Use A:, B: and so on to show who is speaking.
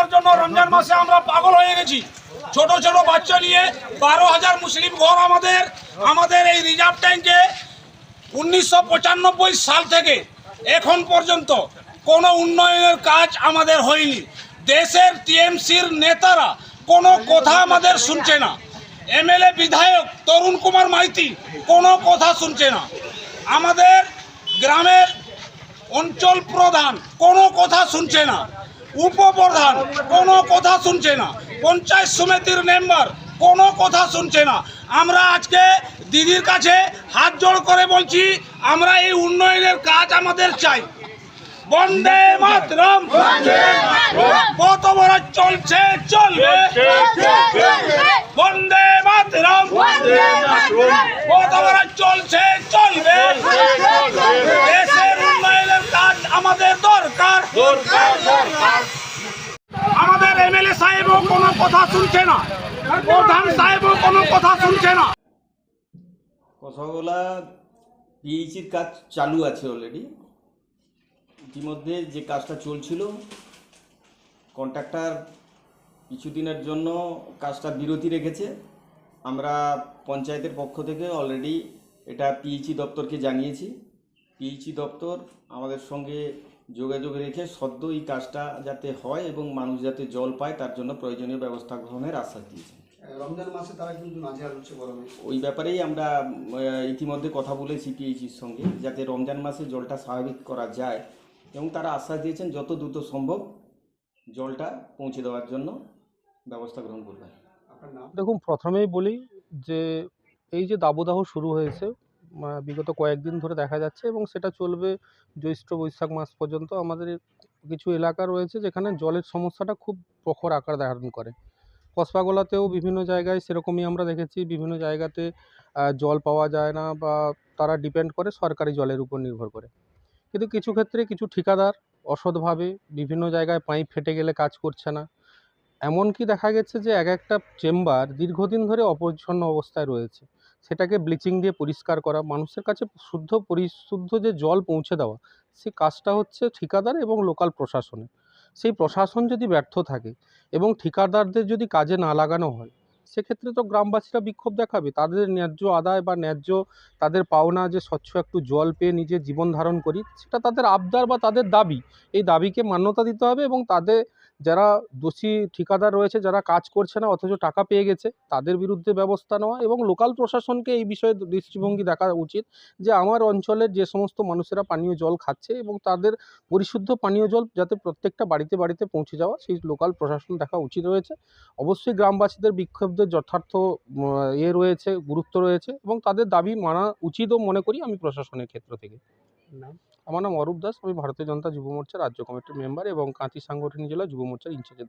A: খাওয়ার জন্য রমজান মাসে আমরা পাগল হয়ে গেছি। ছোট ছোট বাচ্চা নিয়ে বারো হাজার মুসলিম ঘর আমাদের আমাদের এই রিজার্ভ ট্যাঙ্কে উনিশশো পঁচানব্বই সাল থেকে এখন পর্যন্ত কোনো উন্নয়নের কাজ আমাদের হয়নি। দেশের টিএমসির নেতারা কোনো কথা আমাদের শুনছে না। এমএলএ বিধায়ক তরুণ কুমার মাইতি কোনো কথা শুনছে না। আমাদের গ্রামের অঞ্চল প্রধান কোনো কথা শুনছে না। উপপ্রধান, কোনো কথা শুনছে না। পঞ্চায়েত সমিতির মেম্বার কোনো কথা শুনছে না। আমরা আজকে দিদির কাছে হাত জোড় করে বলছি, আমরা এই উন্নয়নের কাজ আমাদের চাই। বন্দে মাতরম। কত বড় চলছে, চলবে। বন্দে মাতরম। কত বড় চলছে চলবে দেশের উন্নয়নের কাজ আমাদের দরকার আমাদের এমএলএ সাহেবও কোনো কথা শুনছে না। প্রধান সাহেবও কোনো কথা শুনছে না।
B: কষাগোলা পিএইচির কাজ চালু আছে অলরেডি ইতিমধ্যে যে কাজটা চলছিল কন্ট্রাক্টর কিছুদিনের জন্য কাজটা বিরতি রেখেছে। আমরা পঞ্চায়েতের পক্ষ থেকে অলরেডি এটা পিএইচি দপ্তরকে জানিয়েছি। পিএইচি দপ্তর আমাদের সঙ্গে যোগাযোগ রেখে সদ্য এই কাজটা যাতে হয় এবং মানুষ যাতে জল পায় তার জন্য প্রয়োজনীয় ব্যবস্থা গ্রহণের আশ্বাস দিয়েছে
C: রমজান মাসে তারা কিন্তু নাজেহাল হচ্ছে গরমে।
B: ওই ব্যাপারেই আমরা ইতিমধ্যে কথা বলেছি পিএইচির সঙ্গে যাতে রমজান মাসে জলটা স্বাভাবিক করা যায় এবং তারা আশ্বাস দিয়েছেন যত দ্রুত সম্ভব জলটা পৌঁছে দেওয়ার জন্য ব্যবস্থা গ্রহণ করবেন।
D: দেখুন প্রথমেই বলি যে এই যে দাবদাহ শুরু হয়েছে বিগত কয়েকদিন ধরে দেখা যাচ্ছে এবং সেটা চলবে জ্যৈষ্ঠ বৈশাখ মাস পর্যন্ত। আমাদের কিছু এলাকা রয়েছে যেখানে জলের সমস্যাটা খুব প্রখর আকার ধারণ করে। কসবাগোলাতেও বিভিন্ন জায়গায় সেরকমই আমরা দেখেছি। বিভিন্ন জায়গাতে জল পাওয়া যায় না বা তারা ডিপেন্ড করে সরকারি জলের উপর নির্ভর করে। কিন্তু কিছু ক্ষেত্রে কিছু ঠিকাদার অসৎভাবে বিভিন্ন জায়গায় পাইপ ফেটে গেলে কাজ করছে না। এমনকি দেখা গেছে যে এক একটা চেম্বার দীর্ঘদিন ধরে অপরিচ্ছন্ন অবস্থায় রয়েছে। সেটাকে ব্লিচিং দিয়ে পরিষ্কার করা, মানুষের কাছে শুদ্ধ পরিশুদ্ধ যে জল পৌঁছে দেওয়া সেই কাজটা হচ্ছে ঠিকাদার এবং লোকাল প্রশাসনের। সেই প্রশাসন যদি ব্যর্থ থাকে এবং ঠিকাদারদের যদি কাজে না লাগানো হয় সেক্ষেত্রে তো গ্রামবাসীরা বিক্ষোভ দেখাবে। তাদের ন্যায্য আদায় বা ন্যায্য তাদের পাওনা যে স্বচ্ছ একটু জল পেয়ে নিজের জীবন ধারণ করি, সেটা তাদের আবদার বা তাদের দাবি। এই দাবিকে মান্যতা দিতে হবে এবং তাদের যারা দোষী ঠিকাদার রয়েছে, যারা কাজ করছে না, অথচ টাকা পেয়ে গেছে, তাদের বিরুদ্ধে ব্যবস্থা নেওয়া এবং লোকাল প্রশাসনকে এই বিষয়ে দৃষ্টিভঙ্গি দেখা উচিত যে আমার অঞ্চলের যে সমস্ত মানুষেরা পানীয় জল খাচ্ছে এবং তাদের পরিশুদ্ধ পানীয় জল যাতে প্রত্যেকটা বাড়িতে বাড়িতে পৌঁছে যাওয়া, সেই লোকাল প্রশাসন দেখা উচিত রয়েছে। অবশ্যই গ্রামবাসীদের বিক্ষোভদের যথার্থ ইয়ে রয়েছে গুরুত্ব রয়েছে এবং তাদের দাবি মানা উচিতও মনে করি আমি প্রশাসনের ক্ষেত্র থেকে। আমার নাম অরূপ দাস আমি ভারতীয় জনতা যুব মোর্চা রাজ্য কমিটির মেম্বার এবং কাঁথি সাংগঠনিক জেলা যুব মোর্চার ইনচার্জে।